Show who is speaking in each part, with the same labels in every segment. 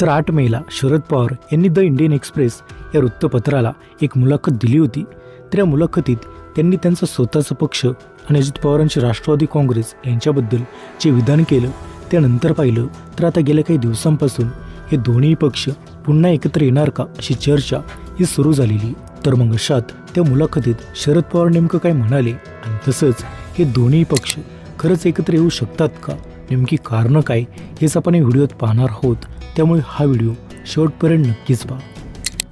Speaker 1: तर आठ मेला शरद पवार यांनी द इंडियन एक्सप्रेस या वृत्तपत्राला एक मुलाखत दिली होती. तर या मुलाखतीत त्यांनी त्यांचा स्वतःचा पक्ष आणि अजित पवारांचे राष्ट्रवादी काँग्रेस यांच्याबद्दल जे विधान केलं त्यानंतर पाहिलं. तर आता गेल्या काही दिवसांपासून हे दोन्ही पक्ष पुन्हा एकत्र येणार का अशी चर्चा ही सुरू झालेली. तर मग अशात त्या मुलाखतीत शरद पवार नेमकं काय म्हणाले? आणि तसंच हे दोन्ही पक्ष खरंच एकत्र येऊ शकतात का? नेमकी कारणं काय हेच आपण या व्हिडिओत पाहणार आहोत. त्यामुळे हा व्हिडिओ शेवटपर्यंत नक्कीच पहा.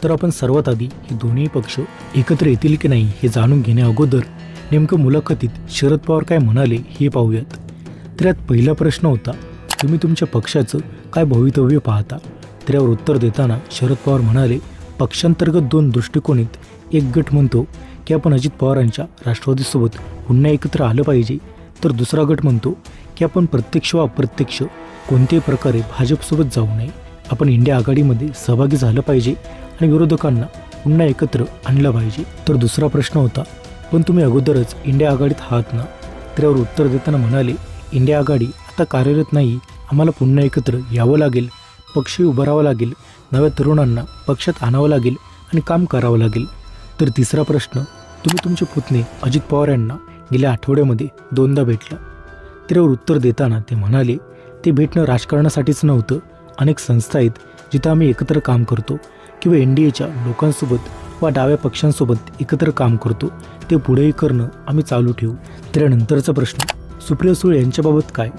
Speaker 1: तर आपण सर्वात आधी हे दोन्ही पक्ष एकत्र येतील की नाही हे जाणून घेण्या अगोदर नेमकं मुलाखतीत शरद पवार काय म्हणाले हे पाहूयात. तर यात पहिला प्रश्न होता तुम्ही तुमच्या पक्षाचं काय भवितव्य पाहता? तर यावर उत्तर देताना शरद पवार म्हणाले पक्षांतर्गत दोन दृष्टिकोनीत एक गट म्हणतो की आपण अजित पवारांच्या राष्ट्रवादीसोबत पुन्हा एकत्र आलं पाहिजे. तर दुसरा गट म्हणतो की आपण प्रत्यक्ष व अप्रत्यक्ष कोणत्याही प्रकारे भाजपसोबत जाऊ नये. आपण इंडिया आघाडीमध्ये सहभागी झालं पाहिजे आणि विरोधकांना पुन्हा एकत्र आणलं पाहिजे. तर दुसरा प्रश्न होता पण तुम्ही अगोदरच इंडिया आघाडीत आहात ना? त्यावर उत्तर देताना म्हणाले इंडिया आघाडी आता कार्यरत नाही. आम्हाला पुन्हा एकत्र यावं लागेल. पक्षही उभारावा लागेल. नव्या तरुणांना पक्षात आणावं लागेल आणि काम करावं लागेल. तर तिसरा प्रश्न तुम्ही तुमचे पुतणे अजित पवार यांना गेल्या आठवड्यामध्ये दोनदा भेटला. तर उत्तर देताना ते म्हणाले ते भेटणं राजकारणासाठीच नव्हतं. अनेक संस्था आहेत जिथं आम्ही एकत्र काम करतो किंवा एन डी एच्या लोकांसोबत वा डाव्या पक्षांसोबत एकत्र काम करतो. ते पुढेही करणं आम्ही चालू ठेवू. त्यानंतरचा प्रश्न सुप्रिया सुळे यांच्याबाबत काय?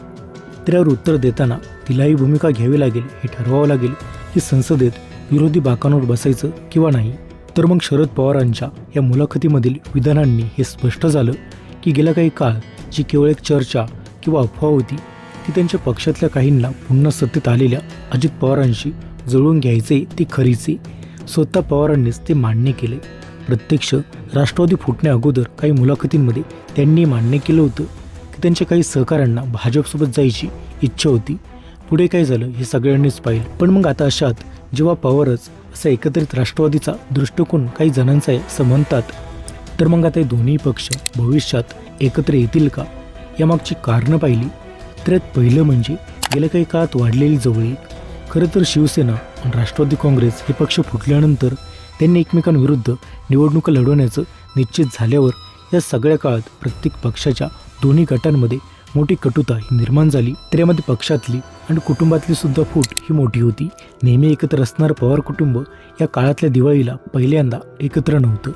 Speaker 1: त्यावर उत्तर देताना तिलाही भूमिका घ्यावी लागेल हे ठरवावं लागेल की संसदेत विरोधी बाकांवर बसायचं किंवा नाही. तर मग शरद पवारांच्या या मुलाखतीमधील विधानांनी हे स्पष्ट झालं की गेला काही काळ जी केवळ एक चर्चा किंवा अफवा होती ती त्यांच्या पक्षातल्या काहींना पुन्हा सत्तेत आलेल्या अजित पवारांशी जुळवून घ्यायचे ती खरीचे. स्वतः पवारांनीच ते मान्य केले. प्रत्यक्ष राष्ट्रवादी फुटण्या अगोदर काही मुलाखतींमध्ये त्यांनी मान्य केलं होतं की त्यांच्या काही सहकाऱ्यांना भाजपसोबत जायची इच्छा होती. पुढे काय झालं हे सगळ्यांनीच पाहिलं. पण मग आता अशात जेव्हा पवारच असा एकत्रित राष्ट्रवादीचा दृष्टिकोन काही जणांचा आहे असं म्हणतात तर मग आता हे दोन्ही पक्ष भविष्यात एकत्र येतील का? यामागची कारणं पाहिली. तर पहिलं म्हणजे गेल्या काही काळात वाढलेली जवळीक. खरं तर शिवसेना आणि राष्ट्रवादी काँग्रेस हे पक्ष फुटल्यानंतर त्यांनी एकमेकांविरुद्ध निवडणुका लढवण्याचं निश्चित झाल्यावर या सगळ्या काळात प्रत्येक पक्षाच्या दोन्ही गटांमध्ये मोठी कटुता ही निर्माण झाली. तर यामध्ये पक्षातली आणि कुटुंबातली सुद्धा फूट ही मोठी होती. नेहमी एकत्र असणारं पवार कुटुंब या काळातल्या दिवाळीला पहिल्यांदा एकत्र नव्हतं.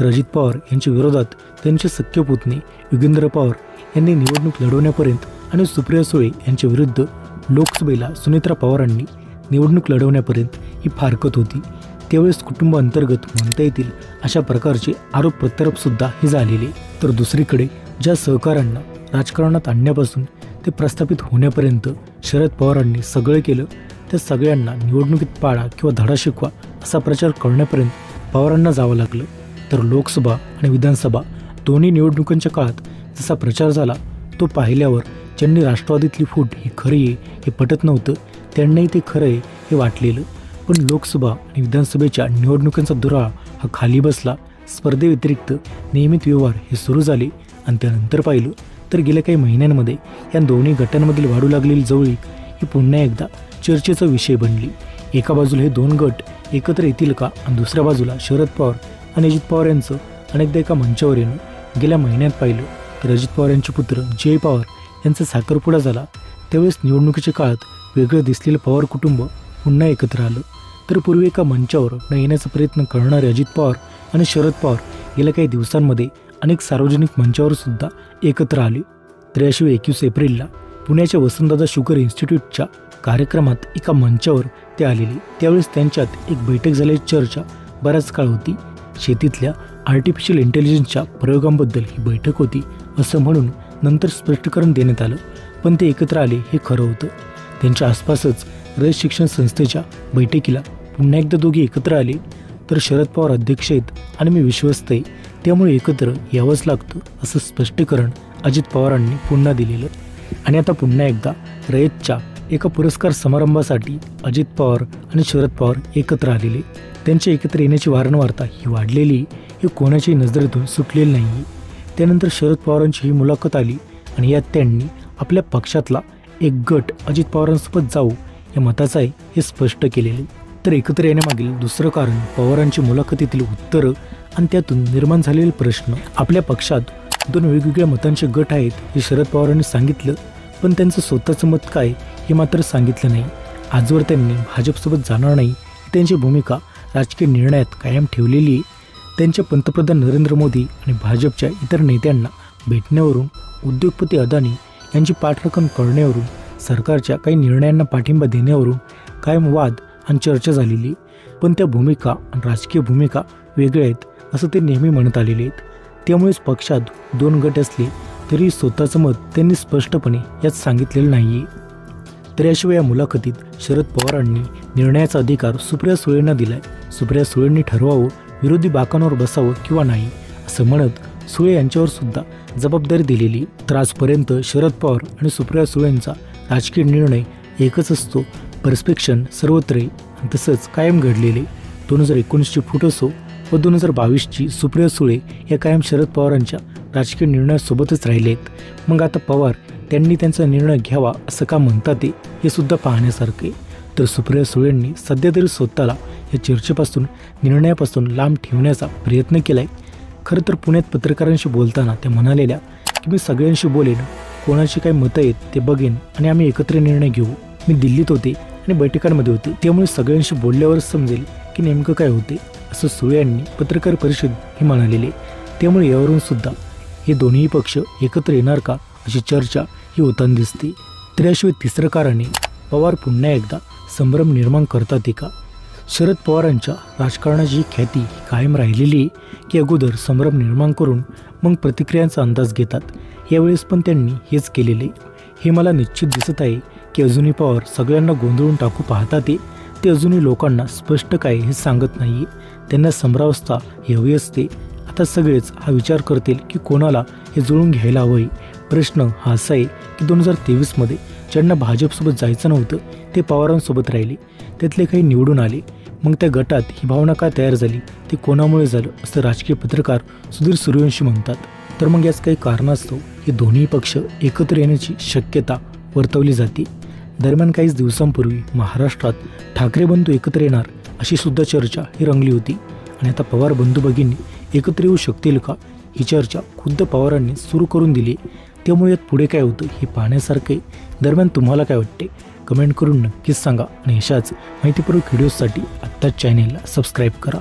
Speaker 1: तर अजित पवार यांच्या विरोधात त्यांचे सख्य पुतणे युगेंद्र पवार यांनी निवडणूक लढवण्यापर्यंत आणि सुप्रिया सुळे यांच्या विरुद्ध लोकसभेला सुनेत्रा पवारांनी निवडणूक लढवण्यापर्यंत ही फारकत होती. त्यावेळेस कुटुंब अंतर्गत म्हणता येतील अशा प्रकारचे आरोप प्रत्यारोपसुद्धा हे झालेले. तर दुसरीकडे ज्या सहकाऱ्यांना राजकारणात आणण्यापासून ते प्रस्थापित होण्यापर्यंत शरद पवारांनी सगळं केलं त्या सगळ्यांना निवडणुकीत पाळा किंवा धडा शिकवा असा प्रचार करण्यापर्यंत पवारांना जावं लागलं. तर लोकसभा आणि विधानसभा दोन्ही निवडणुकांच्या काळात जसा प्रचार झाला तो पाहिल्यावर ज्यांनी राष्ट्रवादीतली फूट ही खरी आहे हे पटत नव्हतं त्यांनाही ते खरं आहे हे वाटलेलं. पण लोकसभा आणि विधानसभेच्या निवडणुकांचा दुरा हा खाली बसला. स्पर्धेव्यतिरिक्त नियमित व्यवहार हे सुरू झाले आणि त्यानंतर पाहिलं तर गेल्या काही महिन्यांमध्ये या दोन्ही गटांमधील वाढू लागलेली जवळीक ही पुन्हा एकदा चर्चेचा विषय बनली. एका बाजूला हे दोन गट एकत्र येतील का आणि दुसऱ्या बाजूला शरद पवार आणि अजित पवार यांचं अनेकदा एका मंचावर येणं गेल्या महिन्यात पाहिलं. तर अजित पवार यांचे पुत्र जय पवार यांचा साखरपुडा झाला. त्यावेळेस निवडणुकीच्या काळात वेगळं दिसलेलं पवार कुटुंब पुन्हा एकत्र आलं. तर पूर्वी एका मंचावर न येण्याचा प्रयत्न करणारे अजित पवार आणि शरद पवार गेल्या काही दिवसांमध्ये अनेक सार्वजनिक मंचावर सुद्धा एकत्र आले. तर याशिवाय एकवीस एप्रिलला पुण्याच्या वसंतदादा शुगर इन्स्टिट्यूटच्या कार्यक्रमात एका मंचावर ते आलेले. त्यावेळेस त्यांच्यात एक बैठक झाल्याची चर्चा बराच काळ होती. शेतीतल्या आर्टिफिशियल इंटेलिजन्सच्या प्रयोगांबद्दल ही बैठक होती असं म्हणून नंतर स्पष्टीकरण देण्यात आलं. पण ते एकत्र आले हे खरं होतं. त्यांच्या आसपासच रयत शिक्षण संस्थेच्या बैठकीला पुन्हा एकदा दोघे एकत्र आले. तर शरद पवार अध्यक्ष आहेत आणि मी विश्वस्त आहे त्यामुळे एकत्र यावंच लागतं असं स्पष्टीकरण अजित पवारांनी पुन्हा दिलेलं. आणि आता पुन्हा एकदा रयतच्या एका पुरस्कार समारंभासाठी अजित पवार आणि शरद पवार एकत्र आलेले. त्यांच्या एकत्र येण्याची वारंवारता ही वाढलेली ही कोणाच्याही नजरेतून सुटलेली नाही त्यानंतर शरद पवारांची ही मुलाखत आली आणि यात त्यांनी आपल्या पक्षातला एक गट अजित पवारांसोबत जाऊ या मताचं आहे हे स्पष्ट केलेले. तर एकत्र येण्यामागील दुसरं कारण पवारांची मुलाखतीतील उत्तरं आणि त्यातून निर्माण झालेले प्रश्न. आपल्या पक्षात दोन वेगवेगळ्या मतांचे गट आहेत हे शरद पवारांनी सांगितलं. पण त्यांचं स्वतःचं मत काय हे मात्र सांगितलं नाही. आजवर त्यांनी भाजपसोबत जाणार नाही त्यांची भूमिका राजकीय निर्णयात कायम ठेवलेली आहे. त्यांच्या पंतप्रधान नरेंद्र मोदी आणि भाजपच्या इतर नेत्यांना भेटण्यावरून उद्योगपती अदानी यांची पाठराखण करण्यावरून सरकारच्या काही निर्णयांना पाठिंबा देण्यावरून कायम वाद आणि चर्चा झालेली पण त्या भूमिका आणि राजकीय भूमिका वेगळ्या आहेत असं ते नेहमी म्हणत आलेले आहेत. त्यामुळेच पक्षात दोन गट असले तरी स्वतःचं मत त्यांनी स्पष्टपणे यात सांगितलेलं नाही आहे तर याशिवाय या मुलाखतीत शरद पवारांनी निर्णयाचा अधिकार सुप्रिया सुळेंना दिलाय. सुप्रिया सुळेंनी ठरवावं विरोधी बाकांवर बसावं किंवा नाही असं म्हणत सुळे यांच्यावर सुद्धा जबाबदारी दिलेली. तर आजपर्यंत शरद पवार आणि सुप्रिया सुळेंचा राजकीय निर्णय एकच असतो परस्पेक्षण सर्वत्र आणि तसंच कायम घडलेले. दोन हजार एकोणीसची फूट असो व दोन हजार बावीसची सुप्रिया सुळे या कायम शरद पवारांच्या राजकीय निर्णयासोबतच राहिले आहेत मग आता पवार त्यांनी त्यांचा निर्णय घ्यावा असं का म्हणतात ते हे सुद्धा पाहण्यासारखे तर सुप्रिया सुळेंनी सध्या तरी स्वतःला या चर्चेपासून निर्णयापासून लांब ठेवण्याचा प्रयत्न केला आहे खरं तर पुण्यात पत्रकारांशी बोलताना त्या म्हणालेल्या की मी सगळ्यांशी बोलेन कोणाची काही मतं आहेत ते बघेन आणि आम्ही एकत्र निर्णय घेऊ. मी दिल्लीत होते आणि बैठकांमध्ये होते. त्यामुळे सगळ्यांशी बोलल्यावरच समजेल की नेमकं काय होते असं सुळे यांनी पत्रकार परिषद हे म्हणालेले. त्यामुळे यावरून सुद्धा हे दोन्ही पक्ष एकत्र येणार का अशी चर्चा ही होताना दिसते. त्याशिवाय तिसरं कारण पवार पुन्हा एकदा संभ्रम निर्माण करतात आहे का शरद पवारांच्या राजकारणाची ख्याती कायम राहिलेली आहे की अगोदर संभ्रम निर्माण करून मग प्रतिक्रियांचा अंदाज घेतात. यावेळेस पण त्यांनी हेच केलेले. हे मला निश्चित दिसत आहे की अजूनही पवार सगळ्यांना गोंधळून टाकू पाहतात ते ते अजूनही लोकांना स्पष्ट काय हे सांगत नाही त्यांना संभ्रावस्था हवी असते. आता सगळेच हा विचार करतील की कोणाला हे जुळून घ्यायला हवं आहे प्रश्न हा असा आहे की दोन हजार तेवीसमध्ये ज्यांना भाजपसोबत जायचं नव्हतं ते पवारांसोबत राहिले. त्यातले काही निवडून आले. मग त्या गटात ही भावना काय तयार झाली? ते कोणामुळे झालं? असं राजकीय पत्रकार सुधीर सूर्यवंशी म्हणतात. तर मग याच काही कारणास्तव हे दोन्ही पक्ष एकत्र येण्याची शक्यता वर्तवली जाते. दरम्यान काहीच दिवसांपूर्वी महाराष्ट्रात ठाकरे बंधू एकत्र येणार अशी सुद्धा चर्चा ही रंगली होती. आणि आता पवार बंधू भगिनी एकत्र येऊ शकतील का? ही चर्चा खुद्द पवारांनी सुरू करून दिली. त्यामुळे यात पुढे काय होतं हे पाहण्यासारखं दरम्यान तुम्हाला काय वाटते? कमेंट करून नक्कीच सांगा. आणि अशाच माहितीपूर्वक व्हिडिओजसाठी आत्ताच चॅनेलला सबस्क्राईब करा.